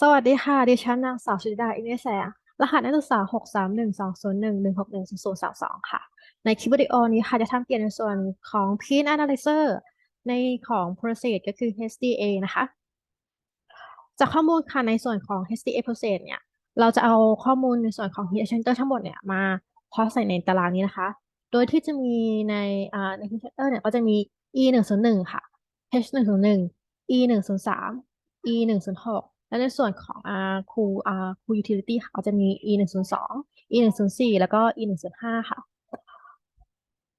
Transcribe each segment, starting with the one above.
สวัสดีค่ะ ดิฉันนางสาวชุติดา อินเนยแสงรหัสนักศึกษาหกสามหนึ่งสองศูนย์หนึ่งหนึ่งหกหนึ่งศูนย์ศูนย์สามสองค่ะ ในคลิปวิดีโอนี้ค่ะ จะทำเกี่ยวในส่วนของ Pin Analyzer ในของ Process ก็คือ HDA นะคะ จากข้อมูลค่ะ ในส่วนของ HDA Process เนี่ย เราจะเอาข้อมูลในส่วนของ Heat Exchanger ทั้งหมดเนี่ยมาพอใส่ในตารางนี้นะคะ โดยที่จะมีในใน Heat Exchanger เนี่ยก็จะมี E หนึ่งศูนย์หนึ่งค่ะ H หนึ่งศูนย์หนึ่ง E หนึ่งศูนย์สาม E หนึ่งศูนย์หก และในส่วนของอ่าคูอ่าคู utility ค่ะจะมี E หนึ่งศูนย์สอง E หนึ่งศูนย์สี่แล้วก็ E หนึ่งศูนย์ห้าค่ะ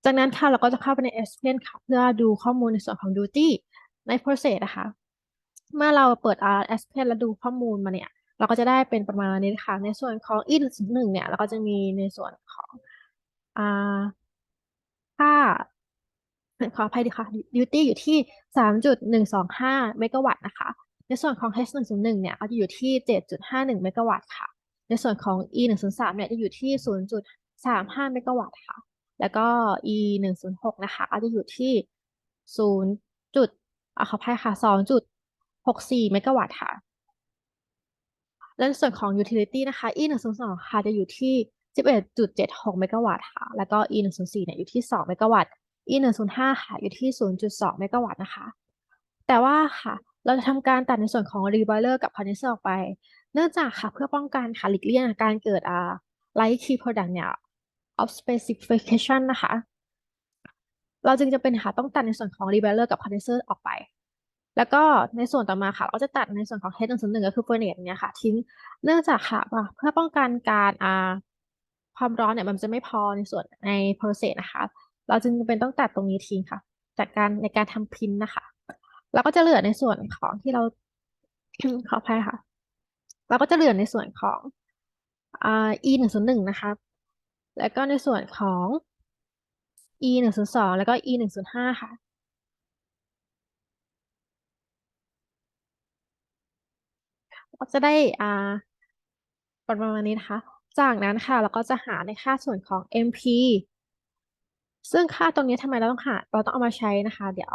จากนั้นค่ะเราก็จะเข้าไปใน SPN ค่ะ เพื่อดูข้อมูลในส่วนของ duty ใน process นะคะ เมื่อเราเปิด R SPN แล้วดูข้อมูลมาเนี่ย เราก็จะได้เป็นประมาณนี้ค่ะ ในส่วนของ E หนึ่งเนี่ย เราก็จะมีในส่วนของอ่าค่าขออภัยดีค่ะ duty อยู่ที่สามจุดหนึ่งสองห้าเมกะวัตต์นะคะ ในส่วนของ H หนึ่งศูนย์หนึ่งเนี่ยก็จะอยู่ที่เจ็ดจุดห้าหนึ่งเมกะวัตต์ค่ะ ในส่วนของ E หนึ่งศูนย์สามเนี่ยจะอยู่ที่ศูนย์จุดสามห้าเมกะวัตต์ค่ะ แล้วก็ E หนึ่งศูนะคะก็จะอยู่ที่ศูนย์จุดอ่าขออภัยค่ะสองจุดหกสี่เมกะวัตต์ค่ะ และในส่วนของ utility นะคะ E หนึ่งศูนย์สองค่ะจะอยู่ที่สิบเอ็ดจุดเมกะวัตต์ค่ะ แล้วก็ E หนึ่งศูนย์สี่เนี่ยอยู่ที่สองเมกะวัตต์ E หนึ่งศูนย์ห้าค่ะอยู่ที่ศูนย์จุดสองเมกะวัตต์นะคะ แต่ว่าค่ะเราจะทำการตัดในส่วนของ rebroiler กับ condenser ออกไป เนื่องจากค่ะเพื่อป้องกันค่ะหลีกเลี่ยงการเกิดอ่า light key product เนี่ย of specification นะคะ เราจึงจะเป็นค่ะต้องตัดในส่วนของ rebroiler กับ condenser ออกไป แล้วก็ในส่วนต่อมาค่ะ เราจะตัดในส่วนของ H หนึ่งศูนหนึ่งก็คือ furnace เนี่ยค่ะ ทิ้ง เนื่องจากค่ะว่าเพื่อป้องกันการอ่าความร้อนเนี่ยมันจะไม่พอในส่วนใน process นะคะ เราจึงเป็นต้องตัดตรงนี้ทิ้งค่ะ จากการในการทำพิมพ์นะคะ เราก็จะเหลือในส่วนของที่เราขออภัยค่ะ เราก็จะเหลือในส่วนของอ่า e หนึ่งศูนย์หนึ่งนะคะ แล้วก็ในส่วนของ e หนึ่งศูนย์สองแล้วก็ e หนึ่งศูนย์ห้าค่ะก็จะได้อ่าประมาณนี้นะคะ จากนั้นค่ะเราก็จะหาในค่าส่วนของ MP ซึ่งค่าตรงนี้ทำไมเราต้องหา เราต้องเอามาใช้นะคะ เดี๋ยว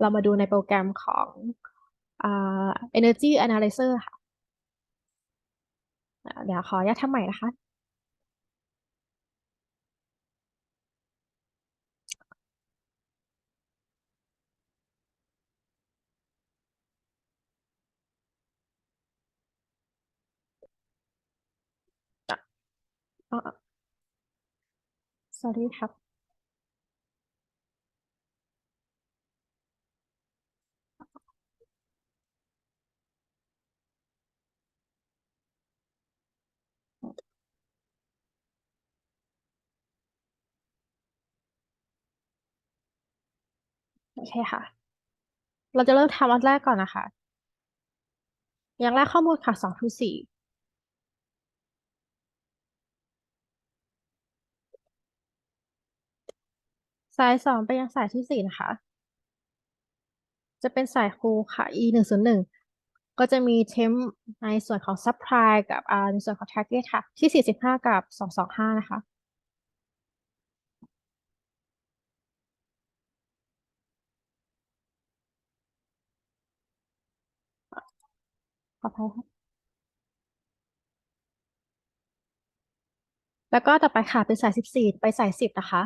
เรามาดูในโปรแกรมของอ Energy Analyzer ค่ะ เดี๋ยวขออนุญาตทำใหม่นะคะอะอะ sorry ครับ อเคค่ะ เราจะเริ่มทำอันแรกก่อนนะคะ อย่างแรกข้อมูลค่ะสองถึงสี่สายสองไปยังสายที่สี่นะคะ จะเป็นสายคูค่ะ e หนึ่งศูนย์หนึ่งก็จะมีเทมในส่วนของ supply กับในส่วนของ target ค่ะ ที่สี่สิบห้ากับสองสองห้านะคะ ออภัยค่ะแล้วก็ต่อไปค่ะเป็นสายสิบสี่ไปสายสิบนะคะ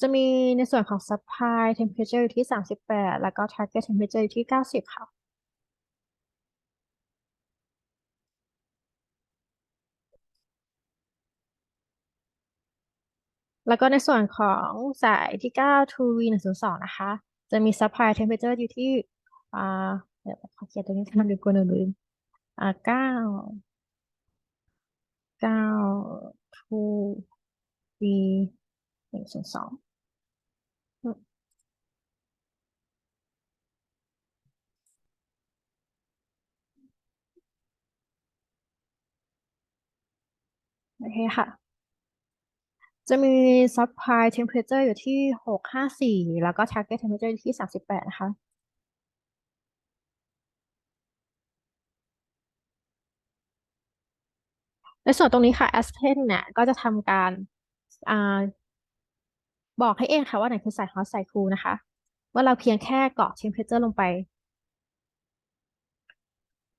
จะมีในส่วนของ supply temperature อยู่ที่สามสิบแปดแล้วก็ target temperature อยู่ที่เก้าสิบค่ะ แล้วก็ในส่วนของสายที่เก้า 2V หนึ่งศูนะคะ จะมี supply temperature อยู่ที่อ่าเดี๋ยวขอเขียนตรงนี้ทำดูกลัวหนูลืมอ่าเก้าเก้า 2V หนึ่งศูนสองโอเคค่ะ จะมี supply temperature อยู่ที่หกห้าสี่แล้วก็ target temperature อยู่ที่สามสิบแปดนะคะ ในส่วนตรงนี้ค่ะ Aspen เนี่ยก็จะทำการอ่าบอกให้เองค่ะว่าไหนคือสายฮอตสายคูลนะคะว่าเราเพียงแค่เกาะ temperature ลงไป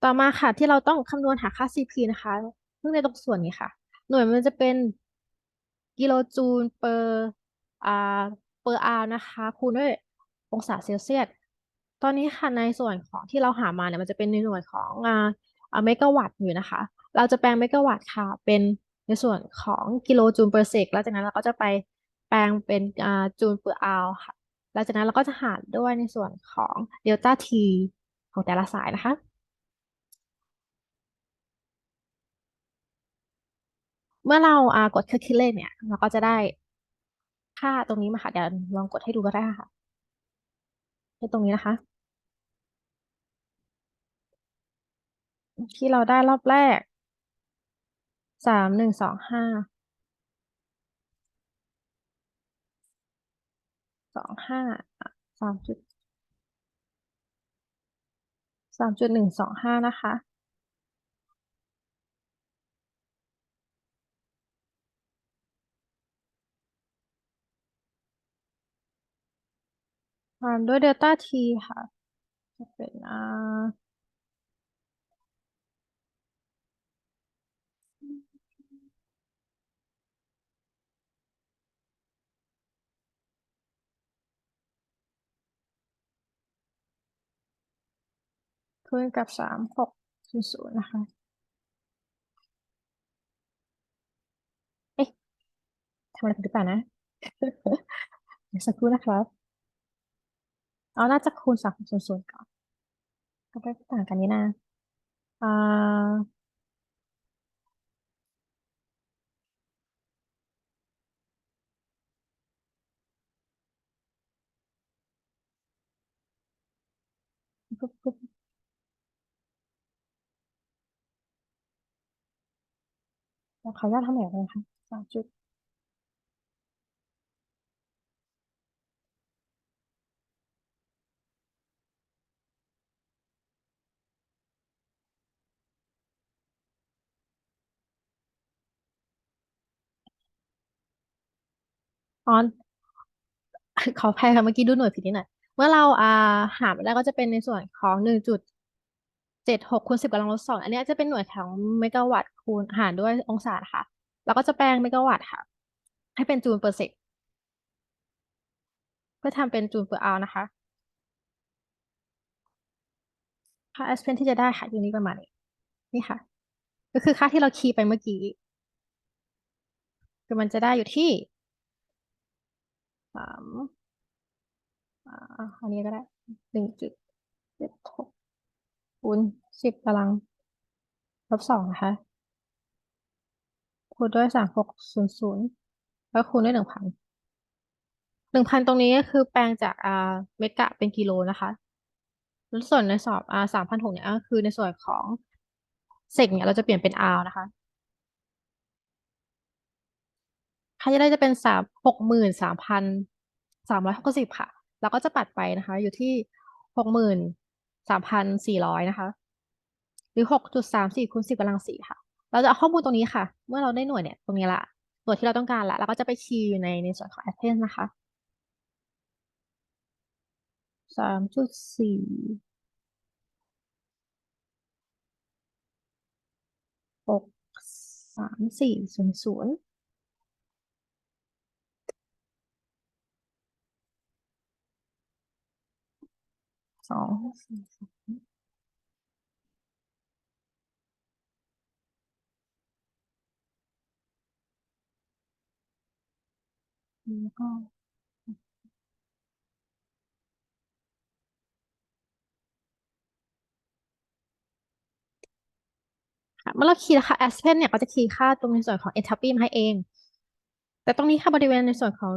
ต่อมาค่ะที่เราต้องคำนวณหาค่า CP นะคะ ซึ่งในตรงส่วนนี้ค่ะ หน่วยมันจะเป็น กิโลจูลเปอร์อ่าเปอร์อาร์นะคะ คูณด้วยองศาเซลเซียส ตอนนี้ค่ะในส่วนของที่เราหามาเนี่ยมันจะเป็นในหน่วยของอ่าอ่าเมกะวัตต์อยู่นะคะ เราจะแปลงเมกะวัตต์ค่ะ เป็นในส่วนของกิโลจูลเปอร์เซกแล้วจากนั้นเราก็จะไปแปลงเป็นอ่าจูลเปอร์อาร์ค่ะหลังจากนั้นเราก็จะหารด้วยในส่วนของเดลต้าทีของแต่ละสายนะคะ เมื่อเราอ่ากดเครื่องคิดเลขเนี่ย เราก็จะได้ค่าตรงนี้มาค่ะเดี๋ยวลองกดให้ดูก็ได้ค่ะในตรงนี้นะคะ ที่เราได้รอบแรกสามหนึ่งสองห้าสองห้าสามจุดสามจุดหนึ่งสองห้านะคะ ตามด้วยเดลต้าทีค่ะ จะเป็นอ่าคูณกับสามหกศูนย์ศูนย์นะคะ เอ๊ะทำอะไรผิดหรือเปล่านะเดี๋ยวสักครู่นะครับ เอาน่าจะคูณสามหกศูนย์ศูนย์ก่อนก็ไม่ต่างกันนี่นะอ่าปุ๊บปุ๊บขออนุญาตทำแบบนี้ค่ะสามจุด อ๋อขออภัยค่ะเมื่อกี้ดูหน่วยผิดนิดหน่อย เมื่อเราอ่าหารมาได้ก็จะเป็นในส่วนของหนึ่งจุดเจ็ดหกคูณสิบกำลังลบสองอันนี้จะเป็นหน่วยของเมกะวัตต์คูณหารด้วยองศาค่ะเราก็จะแปลงเมกะวัตต์ค่ะ ให้เป็นจูลเปอร์เซกเพื่อทำเป็นจูลเปอร์อาวนะคะค่าแอสเพนที่จะได้ค่ะอยู่นี้ประมาณนี้นี่ค่ะ ก็คือค่าที่เราคีย์ไปเมื่อกี้คือมันจะได้อยู่ที่ามอ่าอันนี้ก็ได้หนึ่งจุดเจ็ดหกคูณสิบกำลังลบสองนะคะคูณด้วยสามหกศูนย์ศูนย์แล้วคูณด้วยหนึ่งพันหนึ่งพันตรงนี้ก็คือแปลงจากอ่าเมกะเป็นกิโลนะคะแล้วส่วนในสอบอ่าสามพันหกเนี่ยก็คือในส่วนของเซกเนี่ยเราจะเปลี่ยนเป็นอาวนะคะ ค่าจะได้จะเป็นสามหกหมื่นสามพันสามร้อยหกสิบค่ะ แล้วก็จะปัดไปนะคะ อยู่ที่หกหมื่นสามพันสี่ร้อยนะคะ หรือหกจุดสามสี่คูณสิบกำลังสี่ค่ะ เราจะเอาข้อมูลตรงนี้ค่ะ เมื่อเราได้หน่วยเนี่ย ตรงนี้ละหน่วยที่เราต้องการละเราก็จะไปคีย์อยู่ในในส่วนของ Athens นะคะสามจุดสี่หกสามสี่ศูนย์ศูนย์ สองแล้วก็ค่ะเมื่อเราคีย์นะคะ Aspen เนี่ยก็จะคีย์ค่าตรงในส่วนของ enthalpy มาให้เอง แต่ตรงนี้ค่ะบริเวณในส่วนของ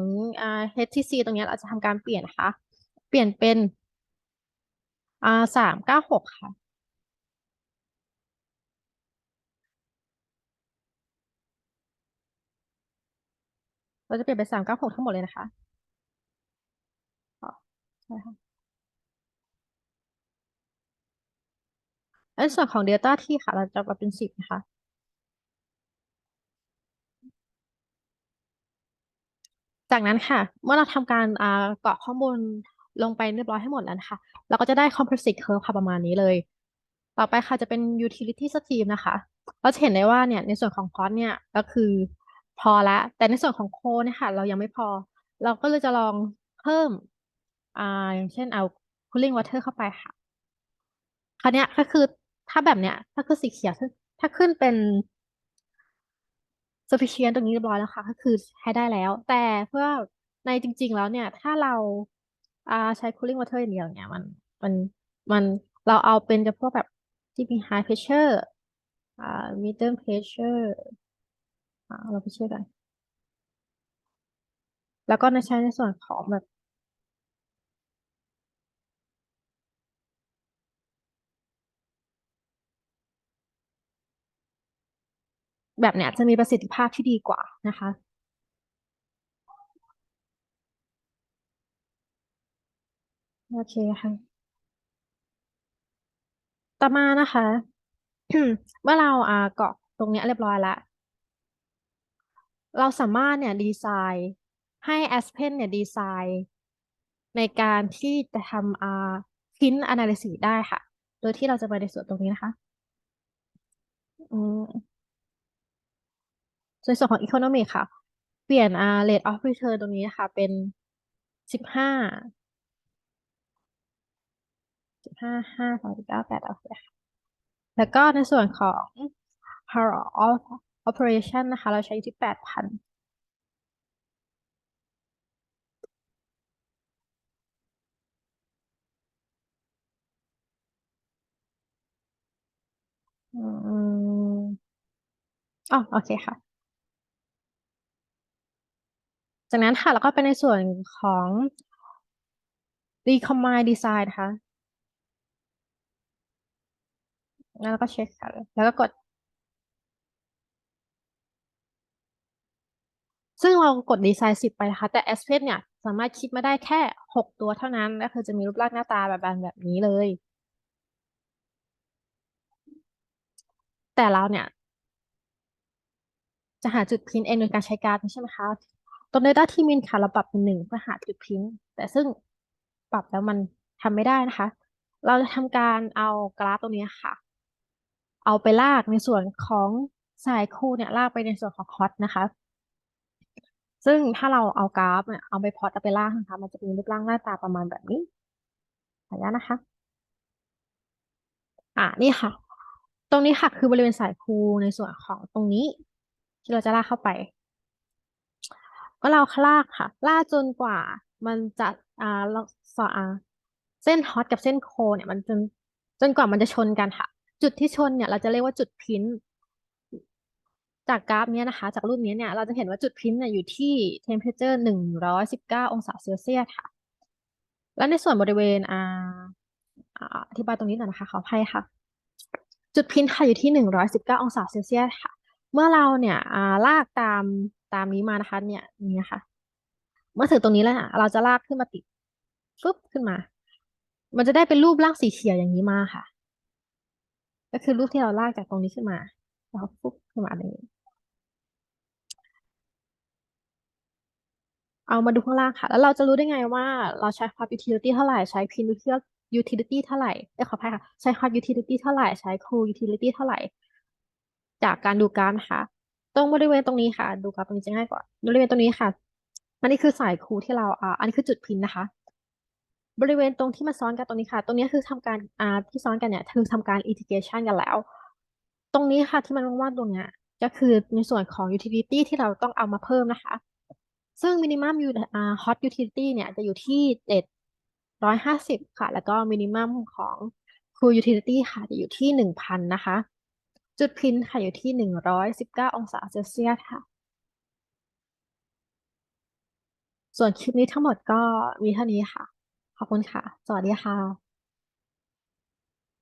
HTC ตรงนี้เราจะทำการเปลี่ยนนะคะ เปลี่ยนเป็น อ่าสามเก้าหกค่ะ เราจะเปลี่ยนเป็นสามเก้าหกทั้งหมดเลยนะคะอ๋อใช่ค่ะแล้วในส่วนของ Delta T ค่ะ เราจะมาเป็นสิบนะคะ จากนั้นค่ะ เมื่อเราทำการอ่ากรอกข้อมูล ลงไปเรียบร้อยให้หมดแล้วนะคะเราก็จะได้ composite curve ค่ะประมาณนี้เลย ต่อไปค่ะจะเป็น utility stream นะคะเราจะเห็นได้ว่าเนี่ยในส่วนของคอสเนี่ยก็คือพอละแต่ในส่วนของโคเนี่ยค่ะ เรายังไม่พอ เราก็เลยจะลองเพิ่มอ่าอย่างเช่นเอา cooling water เข้าไปค่ะคราวนี้ก็คือถ้าแบบเนี้ยถ้าคือสีเขียวถ้าถ้าขึ้นเป็น sufficient ตรงนี้เรียบร้อยแล้วค่ะ ก็คือให้ได้แล้ว แต่เพื่อในจริง ๆ แล้วเนี่ย ถ้าเรา อ่าใช้ cooling water อย่างเดียวเนี่ยมันมันมันเราเอาเป็นจะพวกแบบที่มี high pressure อ่า medium pressure อ่าเราไปเชื่อกันแล้วก็ในใช้ในส่วนของแบบแบบเนี้ยจะมีประสิทธิภาพที่ดีกว่านะคะ โอเคค่ะ ต่อมานะคะ เมื่อเราอ่ากรอกตรงเนี้ยเรียบร้อยแล้วเราสามารถเนี่ยดีไซน์ให้ Aspen เนี่ยดีไซน์ในการที่จะทำอ่า print analysis ได้ค่ะ โดยที่เราจะไปในส่วนตรงนี้นะคะอืมในส่วนของ economy ค่ะ เปลี่ยนอ่า rate of return ตรงนี้นะคะ เป็นสิบห้า สิบห้าห้าสองสิบเก้าแปดโอเคค่ะ แล้วก็ในส่วนของ hour of operation นะคะ เราใช้อยู่ที่แปดพันอืมอ๋อโอเคค่ะ จากนั้นค่ะ แล้วก็เป็นในส่วนของ recombine design นะคะ แล้วก็เช็คค่ะแล้วก็กด ซึ่งเรากดดีไซน์สิบไปนะคะ แต่ Aspen เนี่ย สามารถคิดมาได้แค่หกตัวเท่านั้น ก็คือจะมีรูปร่างหน้าตาแบบแบบนี้เลย แต่เราเนี่ย จะหาจุดพินเองโดยการใช้การ์ดใช่ไหมคะตัว Data ที่มินค่ะเราปรับเป็นหนึ่งเพื่อหาจุดพินแต่ซึ่งปรับแล้วมันทำไม่ได้นะคะ เราจะทำการเอากราฟตรงนี้ค่ะ เอาไปลากในส่วนของสายคู่เนี่ยลากไปในส่วนของคอสนะคะ ซึ่งถ้าเราเอากราฟเนี่ยเอาไปพอตเอาไปลากนะคะมันจะมีรูปร่างหน้าตาประมาณแบบนี้ขออนุญาตนะคะอ่านี่ค่ะ ตรงนี้ค่ะคือบริเวณสายคูในส่วนของตรงนี้ ที่เราจะลากเข้าไป ก็เราลากค่ะ ลากจนกว่ามันจะอ่าเราสอ่าเส้นฮอตกับเส้นโคเนี่ยมันจนจนกว่ามันจะชนกันค่ะ จุดที่ชนเนี่ยเราจะเรียกว่าจุดพินจากกราฟเนี้ยนะคะ จากรูปนี้เนี่ยเราจะเห็นว่าจุดพินเนี่ยอยู่ที่ temperature หนึ่งร้อยสิบเก้าองศาเซลเซียสค่ะ และในส่วนบริเวณอ่าอธิบายตรงนี้หน่อยนะคะขออภัยค่ะ จุดพินค่ะอยู่ที่หนึ่งร้อยสิบเก้าองศาเซลเซียสค่ะ เมื่อเราเนี่ยอ่าลากตามตามนี้มานะคะ เนี่ยนี่ค่ะ เมื่อถึงตรงนี้แล้วเราจะลากขึ้นมาติดฟึบขึ้นมา มันจะได้เป็นรูปร่างสีเขียวอย่างนี้มาค่ะ ก็คือรูปที่เราลากจากตรงนี้ขึ้นมาแล้วฟึบขึ้นมาแบบนี้เอามาดูข้างล่างค่ะ แล้วเราจะรู้ได้ไงว่าเราใช้ hot utility เท่าไหร่ใช้ pin utility เท่าไหร่เอ้ยขออภัยค่ะ ใช้ hot utility เท่าไหร่ใช้ cool utility เท่าไหร่ จากการดูกราฟนะคะตรงบริเวณตรงนี้ค่ะ ดูกราฟตรงนี้จะง่ายกว่าบริเวณตรงนี้ค่ะ อันนี้คือสายคูที่เราอ่าอันนี้คือจุดพินนะคะ บริเวณตรงที่มันซ้อนกันตรงนี้ค่ะ ตรงนี้คือทำการอ่าที่ซ้อนกันเนี่ยคือทำการ integration กันแล้ว ตรงนี้ค่ะที่มันว่างๆตรงเนี้ยก็คือในส่วนของ utility ที่เราต้องเอามาเพิ่มนะคะ ซึ่ง minimum u- อ่า hot utility เนี่ยจะอยู่ที่เจ็ดร้อยห้าสิบค่ะ แล้วก็ minimum ของ cool utility ค่ะจะอยู่ที่หนึ่งพันนะคะ จุดพินค่ะอยู่ที่หนึ่งร้อยสิบเก้าองศาเซลเซียสค่ะ ส่วนคลิปนี้ทั้งหมดก็มีเท่านี้ค่ะ ขอบคุณค่ะ สวัสดีค่ะ